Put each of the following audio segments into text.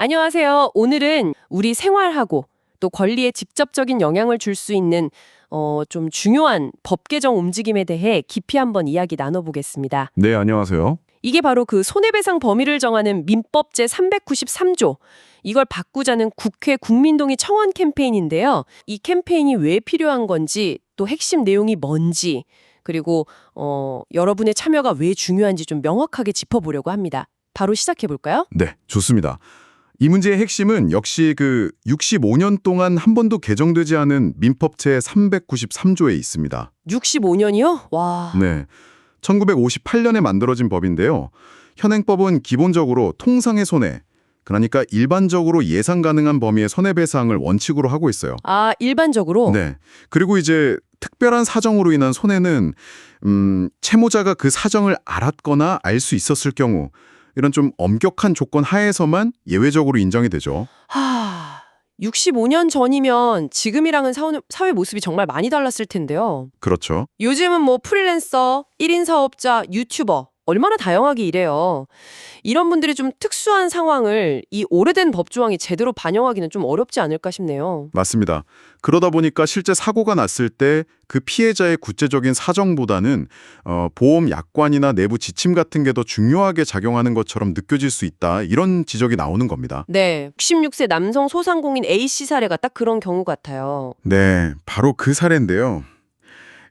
안녕하세요. 오늘은 우리 생활하고 또 권리에 직접적인 영향을 줄 수 있는 어, 좀 중요한 법 개정 움직임에 대해 깊이 한번 이야기 나눠보겠습니다. 네, 안녕하세요. 이게 바로 그 손해배상 범위를 정하는 민법 제 393조. 이걸 바꾸자는 국회 국민동의 청원 캠페인인데요. 이 캠페인이 왜 필요한 건지 또 핵심 내용이 뭔지 그리고 어, 여러분의 참여가 왜 중요한지 좀 명확하게 짚어보려고 합니다. 바로 시작해 볼까요? 네, 좋습니다. 이 문제의 핵심은 역시 그 65년 동안 한 번도 개정되지 않은 민법 제 393조에 있습니다. 65년이요? 와. 네. 1958년에 만들어진 법인데요. 현행법은 기본적으로 통상의 손해, 그러니까 일반적으로 예상 가능한 범위의 손해배상을 원칙으로 하고 있어요. 아, 일반적으로? 네. 그리고 이제 특별한 사정으로 인한 손해는 음, 채무자가 그 사정을 알았거나 알 수 있었을 경우 이런 좀 엄격한 조건 하에서만 예외적으로 인정이 되죠. 하, 65년 전이면 지금이랑은 사회, 모습이 정말 많이 달랐을 텐데요. 그렇죠. 요즘은 뭐 프리랜서, 1인 사업자, 유튜버 얼마나 다양하게 일해요. 이런 분들이 좀 특수한 상황을 이 오래된 법조항이 제대로 반영하기는 좀 어렵지 않을까 싶네요. 맞습니다. 그러다 보니까 실제 사고가 났을 때 그 피해자의 구체적인 사정보다는 어, 보험 약관이나 내부 지침 같은 게 더 중요하게 작용하는 것처럼 느껴질 수 있다. 이런 지적이 나오는 겁니다. 네, 66세 남성 소상공인 A씨 사례가 딱 그런 경우 같아요. 네, 바로 그 사례인데요.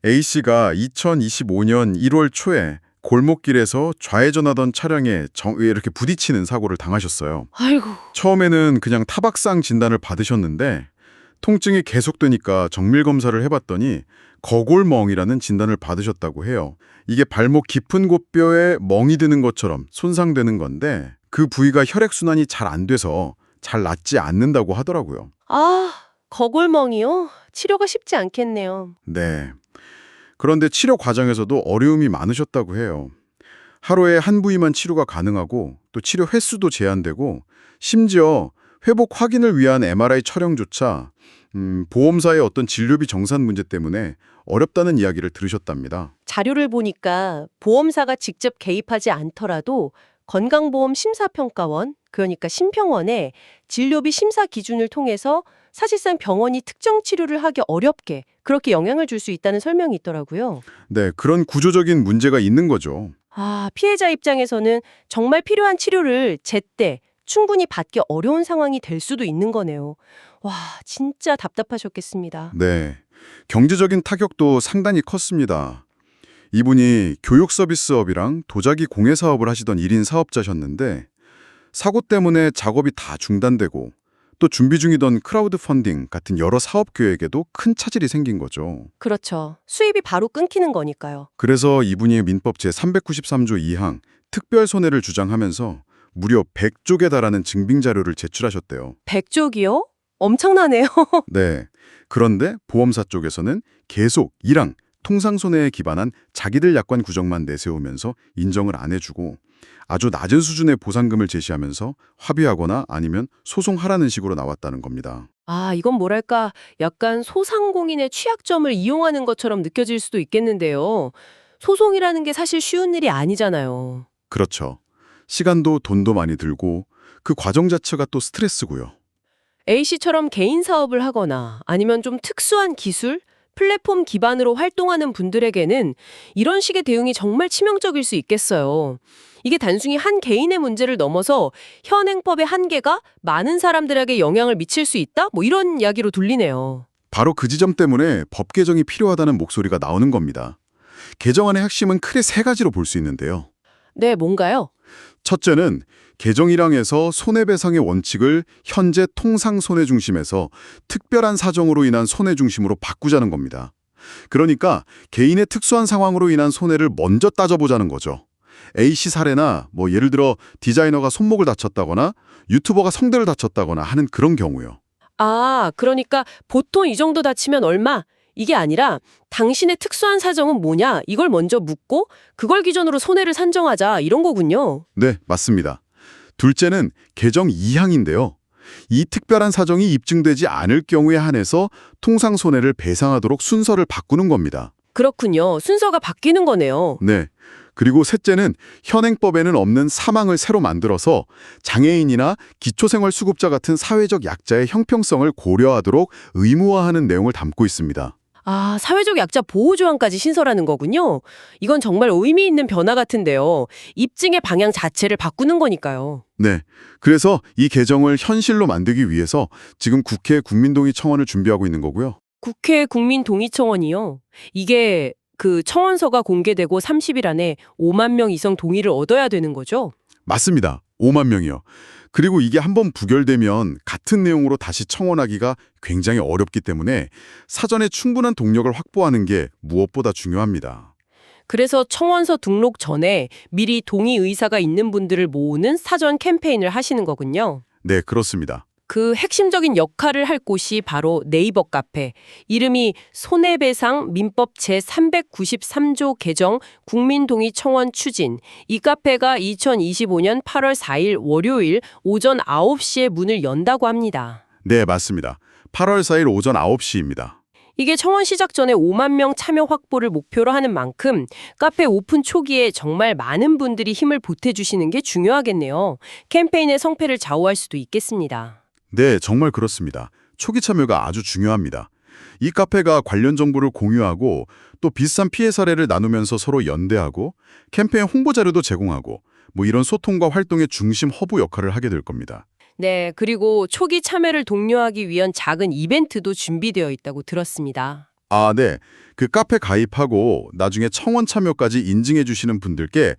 A씨가 2025년 1월 초에 골목길에서 좌회전하던 차량에 정, 이렇게 부딪히는 사고를 당하셨어요. 아이고, 처음에는 그냥 타박상 진단을 받으셨는데 통증이 계속되니까 정밀 검사를 해봤더니 거골멍이라는 진단을 받으셨다고 해요. 이게 발목 깊은 곳뼈에 멍이 드는 것처럼 손상되는 건데 그 부위가 혈액순환이 잘 안 돼서 잘 낫지 않는다고 하더라고요. 아, 거골멍이요? 치료가 쉽지 않겠네요. 네. 그런데 치료 과정에서도 어려움이 많으셨다고 해요. 하루에 한 부위만 치료가 가능하고 또 치료 횟수도 제한되고 심지어 회복 확인을 위한 MRI 촬영조차 음, 보험사의 어떤 진료비 정산 문제 때문에 어렵다는 이야기를 들으셨답니다. 자료를 보니까 보험사가 직접 개입하지 않더라도 건강보험 심사평가원, 그러니까 심평원에 진료비 심사 기준을 통해서 사실상 병원이 특정 치료를 하기 어렵게 그렇게 영향을 줄 수 있다는 설명이 있더라고요. 네, 그런 구조적인 문제가 있는 거죠. 아, 피해자 입장에서는 정말 필요한 치료를 제때 충분히 받기 어려운 상황이 될 수도 있는 거네요. 와, 진짜 답답하셨겠습니다. 네. 경제적인 타격도 상당히 컸습니다. 이분이 교육 서비스업이랑 도자기 공예 사업을 하시던 1인 사업자셨는데 사고 때문에 작업이 다 중단되고 또 준비 중이던 크라우드 펀딩 같은 여러 사업 계획에도 큰 차질이 생긴 거죠. 그렇죠. 수입이 바로 끊기는 거니까요. 그래서 이분이 민법 제393조 2항 특별 손해를 주장하면서 무려 100쪽에 달하는 증빙 자료를 제출하셨대요. 백족이요? 엄청나네요. 네. 그런데 보험사 쪽에서는 계속 1항 통상손해에 기반한 자기들 약관 구정만 내세우면서 인정을 안 해주고 아주 낮은 수준의 보상금을 제시하면서 합의하거나 아니면 소송하라는 식으로 나왔다는 겁니다. 아, 이건 뭐랄까, 약간 소상공인의 취약점을 이용하는 것처럼 느껴질 수도 있겠는데요. 소송이라는 게 사실 쉬운 일이 아니잖아요. 그렇죠. 시간도 돈도 많이 들고 그 과정 자체가 또 스트레스고요. A씨처럼 개인 사업을 하거나 아니면 좀 특수한 기술, 플랫폼 기반으로 활동하는 분들에게는 이런 식의 대응이 정말 치명적일 수 있겠어요. 이게 단순히 한 개인의 문제를 넘어서 현행법의 한계가 많은 사람들에게 영향을 미칠 수 있다? 뭐 이런 이야기로 들리네요. 바로 그 지점 때문에 법 개정이 필요하다는 목소리가 나오는 겁니다. 개정안의 핵심은 크게 세 가지로 볼 수 있는데요. 네, 뭔가요? 첫째는 개정 1항에서 손해배상의 원칙을 현재 통상 손해 중심에서 특별한 사정으로 인한 손해 중심으로 바꾸자는 겁니다. 그러니까 개인의 특수한 상황으로 인한 손해를 먼저 따져보자는 거죠. A씨 사례나 뭐 예를 들어 디자이너가 손목을 다쳤다거나 유튜버가 성대를 다쳤다거나 하는 그런 경우요. 아, 그러니까 보통 이 정도 다치면 얼마? 이게 아니라 당신의 특수한 사정은 뭐냐? 이걸 먼저 묻고 그걸 기준으로 손해를 산정하자 이런 거군요. 네, 맞습니다. 둘째는 개정 2항인데요. 이 특별한 사정이 입증되지 않을 경우에 한해서 통상 손해를 배상하도록 순서를 바꾸는 겁니다. 그렇군요. 순서가 바뀌는 거네요. 네. 그리고 셋째는 현행법에는 없는 사망을 새로 만들어서 장애인이나 기초생활수급자 같은 사회적 약자의 형평성을 고려하도록 의무화하는 내용을 담고 있습니다. 아, 사회적 약자 보호 조항까지 신설하는 거군요. 이건 정말 의미 있는 변화 같은데요. 입증의 방향 자체를 바꾸는 거니까요. 네. 그래서 이 개정을 현실로 만들기 위해서 지금 국회 국민동의 청원을 준비하고 있는 거고요. 국회 국민동의청원이요. 이게 그 청원서가 공개되고 30일 안에 5만 명 이상 동의를 얻어야 되는 거죠? 맞습니다. 5만 명이요. 그리고 이게 한번 부결되면 같은 내용으로 다시 청원하기가 굉장히 어렵기 때문에 사전에 충분한 동력을 확보하는 게 무엇보다 중요합니다. 그래서 청원서 등록 전에 미리 동의 의사가 있는 분들을 모으는 사전 캠페인을 하시는 거군요. 네, 그렇습니다. 그 핵심적인 역할을 할 곳이 바로 네이버 카페. 이름이 손해배상 민법 제393조 개정 국민동의 청원 추진. 이 카페가 2025년 8월 4일 월요일 오전 9시에 문을 연다고 합니다. 네, 맞습니다. 8월 4일 오전 9시입니다. 이게 청원 시작 전에 5만 명 참여 확보를 목표로 하는 만큼 카페 오픈 초기에 정말 많은 분들이 힘을 보태주시는 게 중요하겠네요. 캠페인의 성패를 좌우할 수도 있겠습니다. 네, 정말 그렇습니다. 초기 참여가 아주 중요합니다. 이 카페가 관련 정보를 공유하고 또 비슷한 피해 사례를 나누면서 서로 연대하고 캠페인 홍보 자료도 제공하고 뭐 이런 소통과 활동의 중심 허브 역할을 하게 될 겁니다. 네, 그리고 초기 참여를 독려하기 위한 작은 이벤트도 준비되어 있다고 들었습니다. 아, 네. 그 카페 가입하고 나중에 청원 참여까지 인증해 주시는 분들께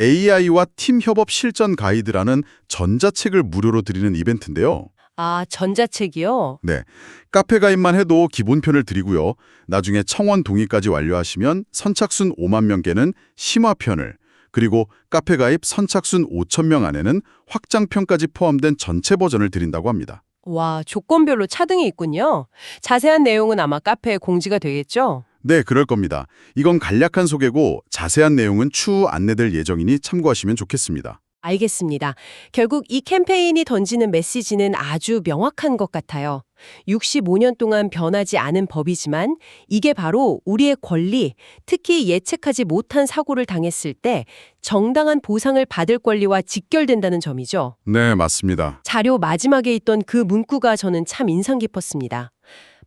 AI와 팀 협업 실전 가이드라는 전자책을 무료로 드리는 이벤트인데요. 아, 전자책이요? 네. 카페 가입만 해도 기본편을 드리고요. 나중에 청원 동의까지 완료하시면 선착순 5만 명께는 심화편을 그리고 카페 가입 선착순 5천 명 안에는 확장편까지 포함된 전체 버전을 드린다고 합니다. 와, 조건별로 차등이 있군요. 자세한 내용은 아마 카페에 공지가 되겠죠? 네, 그럴 겁니다. 이건 간략한 소개고 자세한 내용은 추후 안내될 예정이니 참고하시면 좋겠습니다. 알겠습니다. 결국 이 캠페인이 던지는 메시지는 아주 명확한 것 같아요. 65년 동안 변하지 않은 법이지만 이게 바로 우리의 권리, 특히 예측하지 못한 사고를 당했을 때 정당한 보상을 받을 권리와 직결된다는 점이죠. 네, 맞습니다. 자료 마지막에 있던 그 문구가 저는 참 인상 깊었습니다.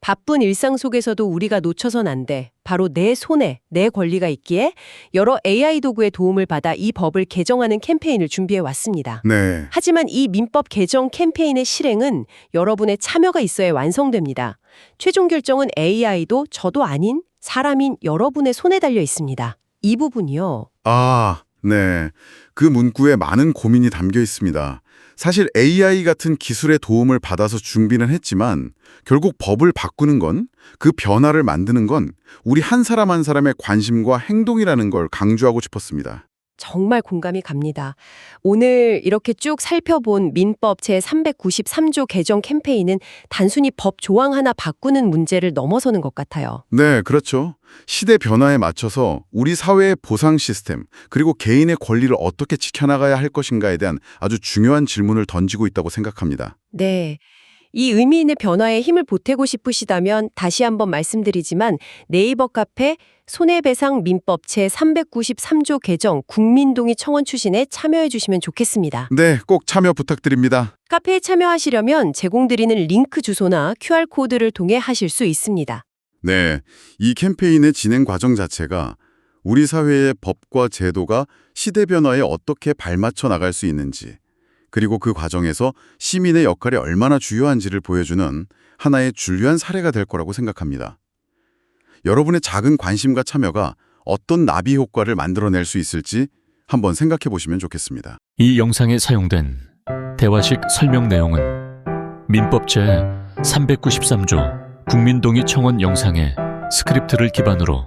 바쁜 일상 속에서도 우리가 놓쳐선 안 돼. 바로 내 손에 내 권리가 있기에 여러 AI 도구의 도움을 받아 이 법을 개정하는 캠페인을 준비해 왔습니다. 네. 하지만 이 민법 개정 캠페인의 실행은 여러분의 참여가 있어야 완성됩니다. 최종 결정은 AI도 저도 아닌 사람인 여러분의 손에 달려 있습니다. 이 부분이요. 아, 네. 그 문구에 많은 고민이 담겨 있습니다. 사실 AI 같은 기술의 도움을 받아서 준비는 했지만 결국 법을 바꾸는 건 그 변화를 만드는 건 우리 한 사람 한 사람의 관심과 행동이라는 걸 강조하고 싶었습니다. 정말 공감이 갑니다. 오늘 이렇게 쭉 살펴본 민법 제393조 개정 캠페인은 단순히 법 조항 하나 바꾸는 문제를 넘어서는 것 같아요. 네, 그렇죠. 시대 변화에 맞춰서 우리 사회의 보상 시스템 그리고 개인의 권리를 어떻게 지켜나가야 할 것인가에 대한 아주 중요한 질문을 던지고 있다고 생각합니다. 네. 이 의미 있는 변화에 힘을 보태고 싶으시다면 다시 한번 말씀드리지만 네이버 카페 손해배상 민법 제393조 개정 국민동의 청원 추진에 참여해 주시면 좋겠습니다. 네, 꼭 참여 부탁드립니다. 카페에 참여하시려면 제공드리는 링크 주소나 QR코드를 통해 하실 수 있습니다. 네, 이 캠페인의 진행 과정 자체가 우리 사회의 법과 제도가 시대 변화에 어떻게 발맞춰 나갈 수 있는지, 그리고 그 과정에서 시민의 역할이 얼마나 중요한지를 보여주는 하나의 중요한 사례가 될 거라고 생각합니다. 여러분의 작은 관심과 참여가 어떤 나비 효과를 만들어낼 수 있을지 한번 생각해 보시면 좋겠습니다. 이 영상에 사용된 대화식 설명 내용은 민법 제 393조 국민동의 청원 영상의 스크립트를 기반으로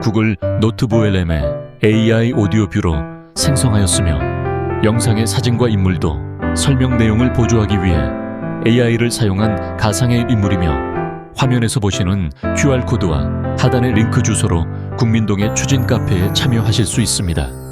구글 노트북LM의 AI 오디오 뷰로 생성하였으며 영상의 사진과 인물도 설명 내용을 보조하기 위해 AI를 사용한 가상의 인물이며 화면에서 보시는 QR코드와 하단의 링크 주소로 국민동의 추진 카페에 참여하실 수 있습니다.